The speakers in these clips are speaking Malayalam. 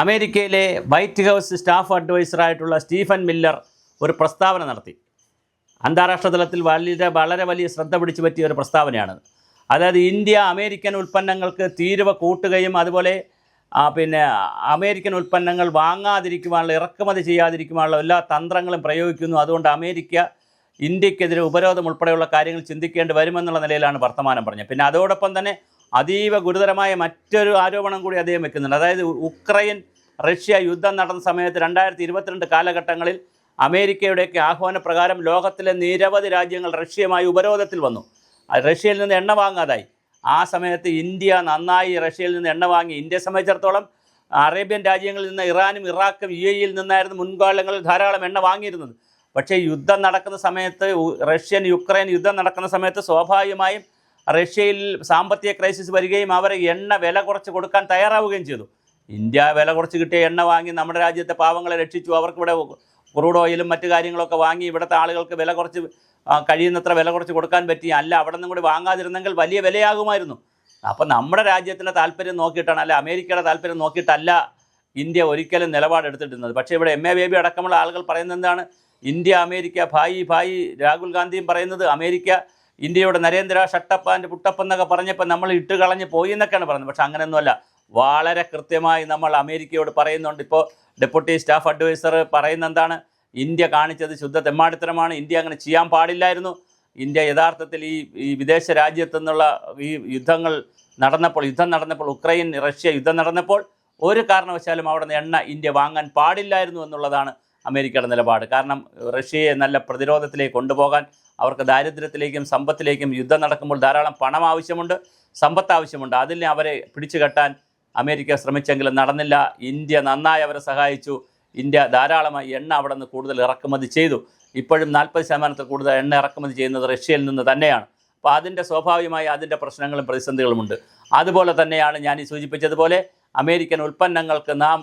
അമേരിക്കയിലെ വൈറ്റ് ഹൗസ് സ്റ്റാഫ് അഡ്വൈസറായിട്ടുള്ള സ്റ്റീഫൻ മില്ലർ ഒരു പ്രസ്താവന നടത്തി. അന്താരാഷ്ട്ര തലത്തിൽ വളരെ വളരെ വലിയ ശ്രദ്ധ പിടിച്ചു പറ്റിയ ഒരു പ്രസ്താവനയാണ്. അതായത് ഇന്ത്യ അമേരിക്കൻ ഉൽപ്പന്നങ്ങൾക്ക് തീരുവ കൂട്ടുകയും അതുപോലെ പിന്നെ അമേരിക്കൻ ഉൽപ്പന്നങ്ങൾ വാങ്ങാതിരിക്കുവാനുള്ള ഇറക്കുമതി ചെയ്യാതിരിക്കുവാനുള്ള എല്ലാ തന്ത്രങ്ങളും പ്രയോഗിക്കുന്നു. അതുകൊണ്ട് അമേരിക്ക ഇന്ത്യക്കെതിരെ ഉപരോധം ഉൾപ്പെടെയുള്ള കാര്യങ്ങൾ ചിന്തിക്കേണ്ടി വരുമെന്നുള്ള നിലയിലാണ് വർത്തമാനം പറഞ്ഞത്. പിന്നെ അതോടൊപ്പം തന്നെ അതീവ ഗുരുതരമായ മറ്റൊരു ആരോപണം കൂടി അദ്ദേഹം വെക്കുന്നുണ്ട്. അതായത് ഉക്രൈൻ റഷ്യ യുദ്ധം നടന്ന സമയത്ത് രണ്ടായിരത്തി ഇരുപത്തിരണ്ട് കാലഘട്ടങ്ങളിൽ അമേരിക്കയുടെയൊക്കെ ആഹ്വാനപ്രകാരം ലോകത്തിലെ നിരവധി രാജ്യങ്ങൾ റഷ്യയുമായി ഉപരോധത്തിൽ വന്നു. റഷ്യയിൽ നിന്ന് എണ്ണ വാങ്ങാതായി. ആ സമയത്ത് ഇന്ത്യ നന്നായി റഷ്യയിൽ നിന്ന് എണ്ണ വാങ്ങി. ഇന്ത്യയെ സംബന്ധിച്ചിടത്തോളം അറേബ്യൻ രാജ്യങ്ങളിൽ നിന്ന് ഇറാനും ഇറാഖും യു എയിൽ നിന്നായിരുന്നു മുൻകാലങ്ങളിൽ ധാരാളം എണ്ണ വാങ്ങിയിരുന്നത്. പക്ഷേ യുദ്ധം നടക്കുന്ന സമയത്ത് റഷ്യൻ യുക്രൈൻ യുദ്ധം നടക്കുന്ന സമയത്ത് സ്വാഭാവികമായും റഷ്യയിൽ സാമ്പത്തിക ക്രൈസിസ് വരികയും അവരെ എണ്ണ വില കുറച്ച് കൊടുക്കാൻ തയ്യാറാവുകയും ചെയ്തു. ഇന്ത്യ വില കുറച്ച് കിട്ടിയ എണ്ണ വാങ്ങി നമ്മുടെ രാജ്യത്തെ പാവങ്ങളെ രക്ഷിച്ചു അവർക്ക് ഇവിടെ ക്രൂഡ് ഓയിലും മറ്റു കാര്യങ്ങളൊക്കെ വാങ്ങി ഇവിടുത്തെ ആളുകൾക്ക് വില കുറച്ച് കഴിയുന്നത്ര വില കുറച്ച് കൊടുക്കാൻ പറ്റി. അല്ല അവിടെ നിന്നും കൂടി വാങ്ങാതിരുന്നെങ്കിൽ വലിയ വിലയാകുമായിരുന്നു. അപ്പം നമ്മുടെ രാജ്യത്തിന്റെ താല്പര്യം നോക്കിയിട്ടാണ് അല്ല അമേരിക്കയുടെ താല്പര്യം നോക്കിയിട്ടല്ല ഇന്ത്യ ഒരിക്കലും നിലപാടെടുത്തിട്ടുന്നത് പക്ഷേ ഇവിടെ എം എ ബേബി അടക്കമുള്ള ആളുകൾ പറയുന്നത് എന്താണ്? ഇന്ത്യ അമേരിക്ക ഭായി ഭായി രാഹുൽ ഗാന്ധിയും പറയുന്നത് അമേരിക്ക ഇന്ത്യയുടെ നരേന്ദ്ര ഷട്ടപ്പാന്റെ പുട്ടപ്പ് എന്നൊക്കെ പറഞ്ഞപ്പോൾ നമ്മൾ ഇട്ട് കളഞ്ഞ് പോയി എന്നൊക്കെയാണ് പറയുന്നത്. പക്ഷേ അങ്ങനെയൊന്നുമല്ല. വളരെ കൃത്യമായി നമ്മൾ അമേരിക്കയോട് പറയുന്നുണ്ട്. ഇപ്പോൾ ഡെപ്യൂട്ടി സ്റ്റാഫ് അഡ്വൈസർ പറയുന്ന എന്താണ് ഇന്ത്യ കാണിച്ചത് ശുദ്ധ തെമ്മാടിത്തരമാണ്. ഇന്ത്യ അങ്ങനെ ചെയ്യാൻ പാടില്ലായിരുന്നു. ഇന്ത്യ യഥാർത്ഥത്തിൽ ഈ ഈ വിദേശ രാജ്യത്തു നിന്നുള്ള ഈ യുദ്ധങ്ങൾ നടന്നപ്പോൾ യുദ്ധം നടന്നപ്പോൾ ഉക്രൈൻ റഷ്യ യുദ്ധം നടന്നപ്പോൾ ഒരു കാരണവശാലും അവിടെ നിന്ന് എണ്ണ ഇന്ത്യ വാങ്ങാൻ പാടില്ലായിരുന്നു എന്നുള്ളതാണ് അമേരിക്കയുടെ നിലപാട്. കാരണം റഷ്യയെ നല്ല പ്രതിരോധത്തിലേക്ക് കൊണ്ടുപോകാൻ അവർക്ക് ദാരിദ്ര്യത്തിലേക്കും സമ്പത്തിലേക്കും യുദ്ധം നടക്കുമ്പോൾ ധാരാളം പണം ആവശ്യമുണ്ട് സമ്പത്ത് ആവശ്യമുണ്ട്. അതിൽ അവരെ പിടിച്ചു കെട്ടാൻ അമേരിക്ക ശ്രമിച്ചെങ്കിലും നടന്നില്ല. ഇന്ത്യ നന്നായി അവരെ സഹായിച്ചു. ഇന്ത്യ ധാരാളമായി എണ്ണ അവിടെ നിന്ന് കൂടുതൽ ഇറക്കുമതി ചെയ്തു. ഇപ്പോഴും നാൽപ്പത് ശതമാനത്തിൽ കൂടുതൽ എണ്ണ ഇറക്കുമതി ചെയ്യുന്നത് റഷ്യയിൽ നിന്ന് തന്നെയാണ്. അപ്പോൾ അതിന്റെ സ്വാഭാവികമായി അതിന്റെ പ്രശ്നങ്ങളും പ്രതിസന്ധികളുമുണ്ട് അതുപോലെ തന്നെയാണ് ഞാൻ ഈ സൂചിപ്പിച്ചതുപോലെ അമേരിക്കൻ ഉൽപ്പന്നങ്ങൾക്ക് നാം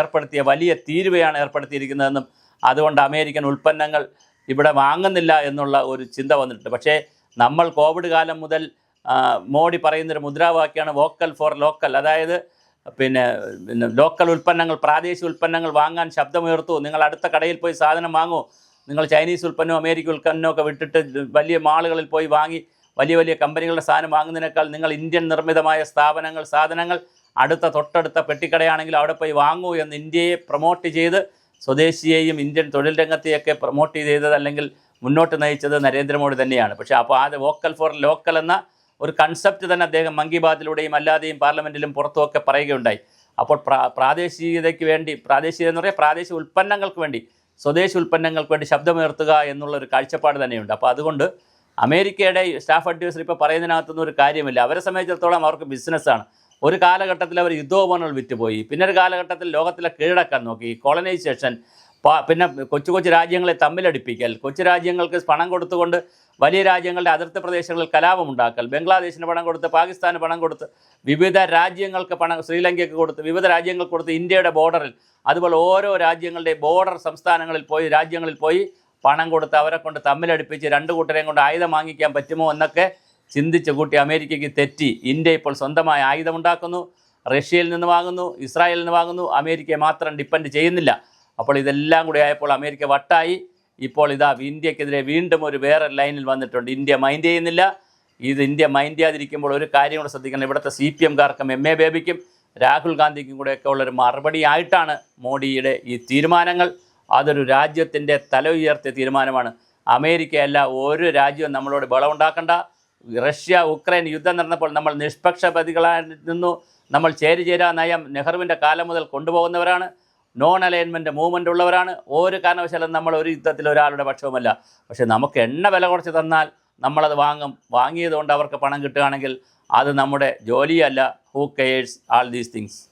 ഏർപ്പെടുത്തിയ വലിയ തീരുവയാണ് ഏർപ്പെടുത്തിയിരിക്കുന്നതെന്നും അതുകൊണ്ട് അമേരിക്കൻ ഉൽപ്പന്നങ്ങൾ ഇവിടെ വാങ്ങുന്നില്ല എന്നുള്ള ഒരു ചിന്ത വന്നിട്ടുണ്ട്. പക്ഷേ നമ്മൾ കോവിഡ് കാലം മുതൽ മോഡി പറയുന്നൊരു മുദ്രാവാക്യമാണ് വോക്കൽ ഫോർ ലോക്കൽ. അതായത് പിന്നെ പിന്നെ ലോക്കൽ ഉൽപ്പന്നങ്ങൾ പ്രാദേശിക ഉൽപ്പന്നങ്ങൾ വാങ്ങാൻ ശബ്ദമുയർത്തു. നിങ്ങൾ അടുത്ത കടയിൽ പോയി സാധനം വാങ്ങൂ. നിങ്ങൾ ചൈനീസ് ഉൽപ്പന്നവും അമേരിക്കൻ ഉൽപ്പന്നവും ഒക്കെ വിട്ടിട്ട് വലിയ മാളുകളിൽ പോയി വാങ്ങി വലിയ വലിയ കമ്പനികളുടെ സാധനം വാങ്ങുന്നതിനേക്കാൾ നിങ്ങൾ ഇന്ത്യൻ നിർമ്മിതമായ സ്ഥാപനങ്ങൾ സാധനങ്ങൾ അടുത്ത തൊട്ടടുത്ത പെട്ടിക്കടയാണെങ്കിൽ അവിടെ പോയി വാങ്ങൂ എന്ന് ഇന്ത്യയെ പ്രൊമോട്ട് ചെയ്ത് സ്വദേശിയെയും ഇന്ത്യൻ തൊഴിൽ രംഗത്തെയൊക്കെ പ്രൊമോട്ട് ചെയ്തത് അല്ലെങ്കിൽ മുന്നോട്ട് നയിച്ചത് നരേന്ദ്രമോദി തന്നെയാണ്. പക്ഷേ അപ്പോൾ ആ വോക്കൽ ഫോർ ലോക്കൽ എന്ന ഒരു കൺസെപ്റ്റ് തന്നെ അദ്ദേഹം മൻ കി ബാത്തിലൂടെയും അല്ലാതെയും പാർലമെന്റിലും പുറത്തുമൊക്കെ പറയുകയുണ്ടായി. അപ്പോൾ പ്രാ പ്രാദേശികതയ്ക്ക് വേണ്ടി പ്രാദേശികത എന്ന് പറയാം പ്രാദേശിക ഉൽപ്പന്നങ്ങൾക്ക് വേണ്ടി സ്വദേശി ഉൽപ്പന്നങ്ങൾക്ക് വേണ്ടി ശബ്ദമുയർത്തുക എന്നുള്ള ഒരു കാഴ്ചപ്പാട് തന്നെയുണ്ട്. അപ്പോൾ അതുകൊണ്ട് അമേരിക്കയുടെ സ്റ്റാഫ് അഡ്വൈസർ ഇപ്പോൾ പറയുന്നതിനകത്തൊന്നും ഒരു കാര്യമില്ല. അവരെ സംബന്ധിച്ചിടത്തോളം അവർക്ക് ബിസിനസ്സാണ് ഒരു കാലഘട്ടത്തിൽ അവർ യുദ്ധോപകരണങ്ങൾ വിറ്റുപോയി. പിന്നെ ഒരു കാലഘട്ടത്തിൽ ലോകത്തിലെ കീഴടക്കാൻ നോക്കി. കോളനൈസേഷൻ പിന്നെ കൊച്ചു കൊച്ചു രാജ്യങ്ങളെ തമ്മിലടിപ്പിക്കൽ. കൊച്ചു രാജ്യങ്ങൾക്ക് പണം കൊടുത്തുകൊണ്ട് വലിയ രാജ്യങ്ങളുടെ അതിർത്തി പ്രദേശങ്ങളിൽ കലാപമുണ്ടാക്കൽ ബംഗ്ലാദേശിന് പണം കൊടുത്ത് പാകിസ്ഥാന് പണം കൊടുത്ത് വിവിധ രാജ്യങ്ങൾക്ക് പണം ശ്രീലങ്കയ്ക്ക് കൊടുത്ത് വിവിധ രാജ്യങ്ങൾക്ക് കൊടുത്ത് ഇന്ത്യയുടെ ബോർഡറിൽ അതുപോലെ ഓരോ രാജ്യങ്ങളുടെ ബോർഡർ സംസ്ഥാനങ്ങളിൽ പോയി രാജ്യങ്ങളിൽ പോയി പണം കൊടുത്ത് അവരെ കൊണ്ട് തമ്മിലടിപ്പിച്ച് രണ്ട് കൂട്ടരെയും കൊണ്ട് ആയുധം വാങ്ങിക്കാൻ പറ്റുമോ എന്നൊക്കെ ചിന്തിച്ച് കൂട്ടി അമേരിക്കയ്ക്ക് തെറ്റി. ഇന്ത്യ ഇപ്പോൾ സ്വന്തമായി ആയുധമുണ്ടാക്കുന്നു റഷ്യയിൽ നിന്ന് വാങ്ങുന്നു ഇസ്രായേലിൽ നിന്ന് വാങ്ങുന്നു അമേരിക്കയെ മാത്രം ഡിപ്പെൻഡ് ചെയ്യുന്നില്ല. അപ്പോൾ ഇതെല്ലാം കൂടി ആയപ്പോൾ അമേരിക്ക വട്ടായി ഇപ്പോൾ ഇതാ ഇന്ത്യക്കെതിരെ വീണ്ടും ഒരു വേറെ ലൈനിൽ വന്നിട്ടുണ്ട്. ഇന്ത്യ മൈൻഡ് ചെയ്യുന്നില്ല. ഇത് ഇന്ത്യ മൈൻഡ് ചെയ്യാതിരിക്കുമ്പോൾ ഒരു കാര്യം കൂടെ ശ്രദ്ധിക്കണം. ഇവിടുത്തെ സി പി എംകാർക്കും എം എ ബേബിക്കും രാഹുൽ ഗാന്ധിക്കും കൂടെയൊക്കെ ഉള്ളൊരു മറുപടി ആയിട്ടാണ് മോഡിയുടെ ഈ തീരുമാനങ്ങൾ. അതൊരു രാജ്യത്തിന്റെ തല ഉയർത്തിയ തീരുമാനമാണ്. അമേരിക്കയല്ല ഒരു രാജ്യവും നമ്മളോട് ബലമുണ്ടാക്കണ്ട റഷ്യ ഉക്രൈൻ യുദ്ധം നടന്നപ്പോൾ നമ്മൾ നിഷ്പക്ഷപതികളായി നിന്നു. നമ്മൾ ചേരി ചേരാ നയം നെഹ്റുവിന്റെ കാലം മുതൽ കൊണ്ടുപോകുന്നവരാണ്. നോൺ അലൈൻമെന്റ് മൂവ്മെന്റ് ഉള്ളവരാണ്. ഒരു കാരണവശാലും നമ്മൾ ഒരു യുദ്ധത്തിൽ ഒരാളുടെ പക്ഷവുമല്ല. പക്ഷേ നമുക്ക് എണ്ണ വില കുറച്ച് തന്നാൽ നമ്മളത് വാങ്ങും. വാങ്ങിയതുകൊണ്ട് അവർക്ക് പണം കിട്ടുകയാണെങ്കിൽ അത് നമ്മുടെ ജോലിയല്ല. Who cares all these things